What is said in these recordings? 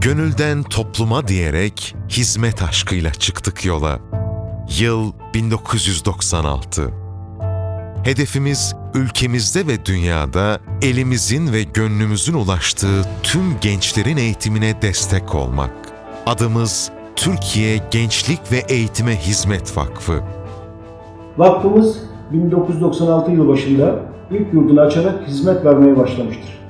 Gönülden topluma diyerek hizmet aşkıyla çıktık yola. Yıl 1996. Hedefimiz ülkemizde ve dünyada elimizin ve gönlümüzün ulaştığı tüm gençlerin eğitimine destek olmak. Adımız Türkiye Gençlik ve Eğitime Hizmet Vakfı. Vakfımız 1996 yılı başında ilk yurdunu açarak hizmet vermeye başlamıştır.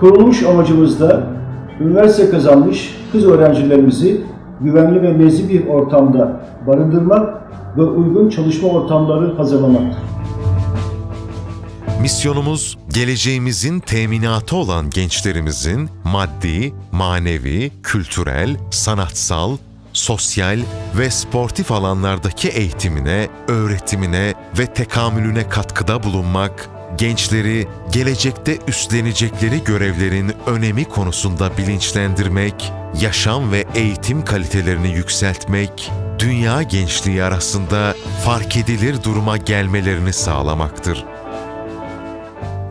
Kurulmuş amacımız da üniversite kazanmış kız öğrencilerimizi güvenli ve nezih bir ortamda barındırmak ve uygun çalışma ortamları hazırlamaktır. Misyonumuz geleceğimizin teminatı olan gençlerimizin maddi, manevi, kültürel, sanatsal, sosyal ve sportif alanlardaki eğitimine, öğretimine ve tekamülüne katkıda bulunmak, gençleri gelecekte üstlenecekleri görevlerin önemi konusunda bilinçlendirmek, yaşam ve eğitim kalitelerini yükseltmek, dünya gençliği arasında fark edilir duruma gelmelerini sağlamaktır.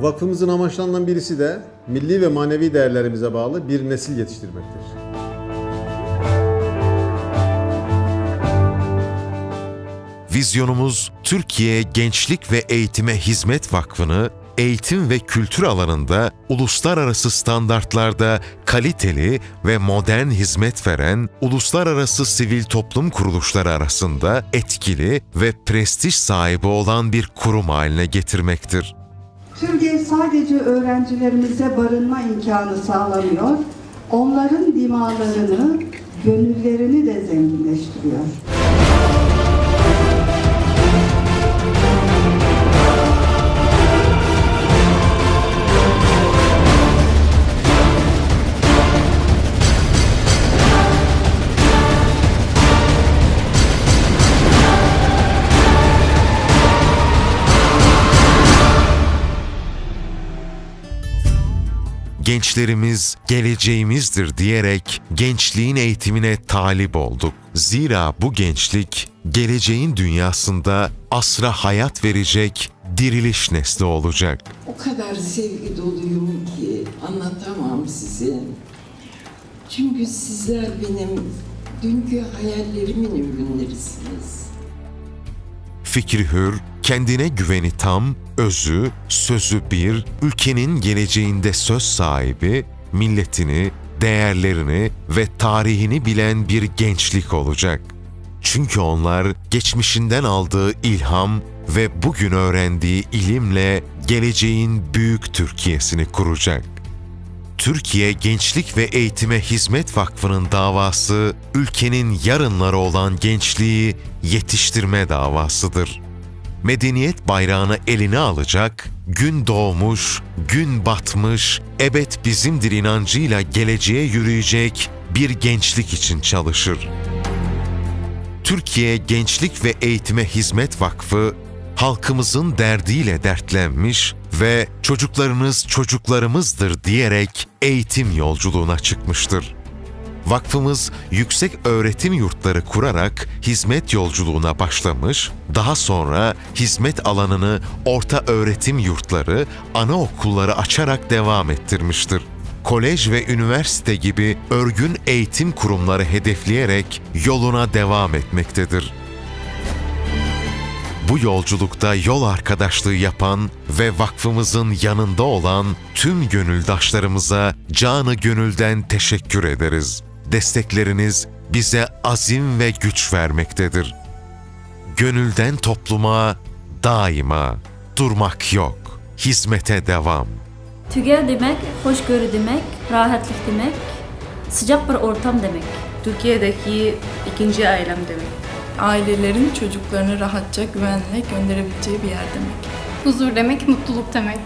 Vakfımızın amaçlarından birisi de milli ve manevi değerlerimize bağlı bir nesil yetiştirmektir. Vizyonumuz Türkiye Gençlik ve Eğitime Hizmet Vakfı'nı eğitim ve kültür alanında uluslararası standartlarda kaliteli ve modern hizmet veren uluslararası sivil toplum kuruluşları arasında etkili ve prestij sahibi olan bir kurum haline getirmektir. Türkiye sadece öğrencilerimize barınma imkanı sağlamıyor, onların dimalarını, gönüllerini de zenginleştiriyor. Gençlerimiz geleceğimizdir diyerek gençliğin eğitimine talip olduk. Zira bu gençlik geleceğin dünyasında asra hayat verecek diriliş nesli olacak. O kadar sevgi doluyum ki anlatamam size. Çünkü sizler benim dünkü hayallerimin ürünlerisiniz. Fikri hür, kendine güveni tam, özü, sözü bir, ülkenin geleceğinde söz sahibi, milletini, değerlerini ve tarihini bilen bir gençlik olacak. Çünkü onlar geçmişinden aldığı ilham ve bugün öğrendiği ilimle geleceğin büyük Türkiye'sini kuracak. Türkiye Gençlik ve Eğitime Hizmet Vakfı'nın davası, ülkenin yarınları olan gençliği yetiştirme davasıdır. Medeniyet bayrağını eline alacak, gün doğmuş, gün batmış, ebed bizimdir inancıyla geleceğe yürüyecek bir gençlik için çalışır. Türkiye Gençlik ve Eğitime Hizmet Vakfı, halkımızın derdiyle dertlenmiş ve çocuklarınız çocuklarımızdır diyerek eğitim yolculuğuna çıkmıştır. Vakfımız yüksek öğretim yurtları kurarak hizmet yolculuğuna başlamış, daha sonra hizmet alanını orta öğretim yurtları, anaokulları açarak devam ettirmiştir. Kolej ve üniversite gibi örgün eğitim kurumları hedefleyerek yoluna devam etmektedir. Bu yolculukta yol arkadaşlığı yapan ve vakfımızın yanında olan tüm gönüldaşlarımıza canı gönülden teşekkür ederiz. Destekleriniz bize azim ve güç vermektedir. Gönülden topluma daima durmak yok. Hizmete devam. Tüge demek, hoşgörü demek, rahatlık demek, sıcak bir ortam demek. Türkiye'deki ikinci ailem demek. Ailelerin çocuklarını rahatça güvenle gönderebileceği bir yer demek. Huzur demek, mutluluk demek.